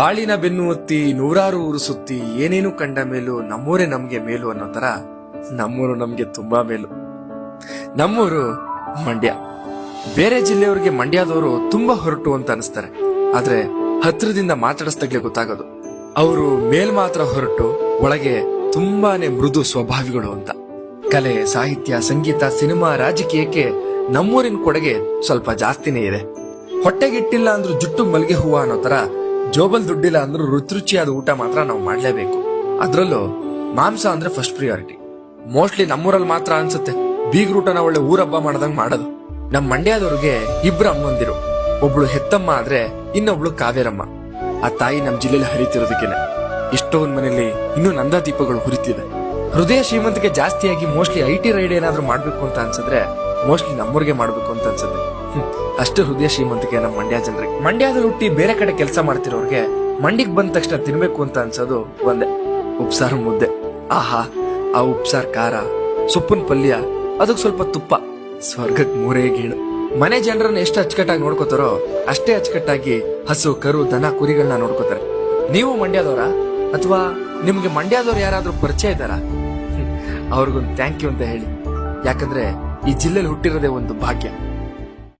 ಬಾಳಿನ ಬೆನ್ನು ಒತ್ತಿ ನೂರಾರು ಊರು ಸುತ್ತಿ ಏನೇನು ಕಂಡ ಮೇಲೂ ನಮ್ಮೂರೇ ನಮ್ಗೆ ಮೇಲು ಅನ್ನೋ ತರ ನಮ್ಮೂರು ನಮ್ಗೆ ತುಂಬಾ ಮೇಲು. ನಮ್ಮೂರು ಮಂಡ್ಯ. ಬೇರೆ ಜಿಲ್ಲೆಯವರಿಗೆ ಮಂಡ್ಯದವರು ತುಂಬಾ ಹೊರಟು ಅಂತ ಅನಿಸ್ತಾರೆ. ಆದ್ರೆ ಹತ್ರದಿಂದ ಮಾತಾಡಿಸ್ದಾಗ್ಲೇ ಗೊತ್ತಾಗೋದು. ಅವರು ಮೇಲ್ ಮಾತ್ರ ಹೊರಟು, ಒಳಗೆ ತುಂಬಾನೇ ಮೃದು ಸ್ವಭಾವಿಗಳು ಅಂತ. ಕಲೆ, ಸಾಹಿತ್ಯ, ಸಂಗೀತ, ಸಿನಿಮಾ, ರಾಜಕೀಯಕ್ಕೆ ನಮ್ಮೂರಿನ ಕೊಡುಗೆ ಸ್ವಲ್ಪ ಜಾಸ್ತಿನೇ ಇದೆ. ಹೊಟ್ಟೆಗಿಟ್ಟಿಲ್ಲ ಅಂದ್ರೂ ಜುಟ್ಟು ಮಲ್ಗೆ ಹೂವ ಅನ್ನೋ ತರ ಜೋಬಲ್ ದುಡ್ಡಿಲ್ಲ ಅಂದ್ರೂ ರುಚಿರುಚಿಯಾದ ಊಟ ಮಾತ್ರ ನಾವು ಮಾಡಲೇಬೇಕು. ಅದ್ರಲ್ಲೂ ಮಾಂಸ ಅಂದ್ರೆ ಫಸ್ಟ್ ಪ್ರಿಯಾರಿಟಿ ಮೋಸ್ಟ್ಲಿ ನಮ್ಮೂರಲ್ಲಿ ಮಾತ್ರ ಅನ್ಸುತ್ತೆ. ಬೀಗ್ರೂಟನ ಒಳ್ಳೆ ಊರಬ್ಬ ಮಾಡ್ದಂಗ್ ಮಾಡೋದು. ನಮ್ಮ ಮಂಡ್ಯದವ್ರಿಗೆ ಇಬ್ರು ಅಮ್ಮಂದಿರು. ಒಬ್ಳು ಹೆತ್ತಮ್ಮ ಆದ್ರೆ ಇನ್ನೊಬ್ಳು ಕಾವೇರಮ್ಮ. ಆ ತಾಯಿ ನಮ್ಮ ಜಿಲ್ಲೆಲಿ ಹರಿತಿರೋದಕ್ಕೆ ಎಷ್ಟೊಂದ್ ಮನೇಲಿ ಇನ್ನೂ ನಂದಾ ದೀಪಗಳು ಹುರಿತಿದೆ ಹೃದಯ ಶ್ರೀಮಂತಿಗೆ ಜಾಸ್ತಿಯಾಗಿ ಮೋಸ್ಟ್ಲಿ ಐ ಟಿ ರೈಡ್ ಏನಾದ್ರೂ ಮಾಡ್ಬೇಕು ಅಂತ ಅನ್ಸಿದ್ರೆ ಮೋಸ್ಟ್ಲಿ ನಮ್ಮೂರಿಗೆ ಮಾಡ್ಬೇಕು ಅಂತ ಅನ್ಸುತ್ತೆ. ಅಷ್ಟು ಹೃದಯ ಶ್ರೀಮಂತಿಕೆ ನಮ್ಮ ಮಂಡ್ಯ ಜನರಿಗೆ. ಮಂಡ್ಯದಲ್ಲಿ ಹುಟ್ಟಿ ಬೇರೆ ಕಡೆ ಕೆಲಸ ಮಾಡ್ತಿರೋರ್ಗೆ ಮಂಡಿಗೆ ಬಂದ ತಕ್ಷಣ ತಿನ್ಬೇಕು ಅಂತ ಅನ್ಸೋದು ಒಂದೇ ಉಪ್ಸಾರು ಮುದ್ದೆ. ಆಹಾ, ಆ ಉಪ್ಸಾರ್ ಖಾರ, ಸೊಪ್ಪಿನ ಪಲ್ಯ ಅದಕ್ಕೆ ಸ್ವಲ್ಪ ತುಪ್ಪ. ಸ್ವರ್ಗಕ್ಕೆ ಮೂರೇ ಗೀಳು. ಮನೆ ಜನರನ್ನ ಎಷ್ಟು ಅಚ್ಚುಕಟ್ಟಾಗಿ ನೋಡ್ಕೋತಾರೋ ಅಷ್ಟೇ ಅಚ್ಚುಕಟ್ಟಾಗಿ ಹಸು, ಕರು, ದನ ಕುರಿಗಳನ್ನ ನೋಡ್ಕೋತಾರೆ. ನೀವು ಮಂಡ್ಯದವರ? ಅಥವಾ ನಿಮ್ಗೆ ಮಂಡ್ಯದವ್ರು ಯಾರಾದ್ರೂ ಪರಿಚಯ ಇದ್ದಾರಾ? ಅವ್ರಿಗೊಂದು ಥ್ಯಾಂಕ್ ಯು ಅಂತ ಹೇಳಿ. ಯಾಕಂದ್ರೆ ಈ ಜಿಲ್ಲೆಲಿ ಹುಟ್ಟಿರೋದೇ ಒಂದು ಭಾಗ್ಯ.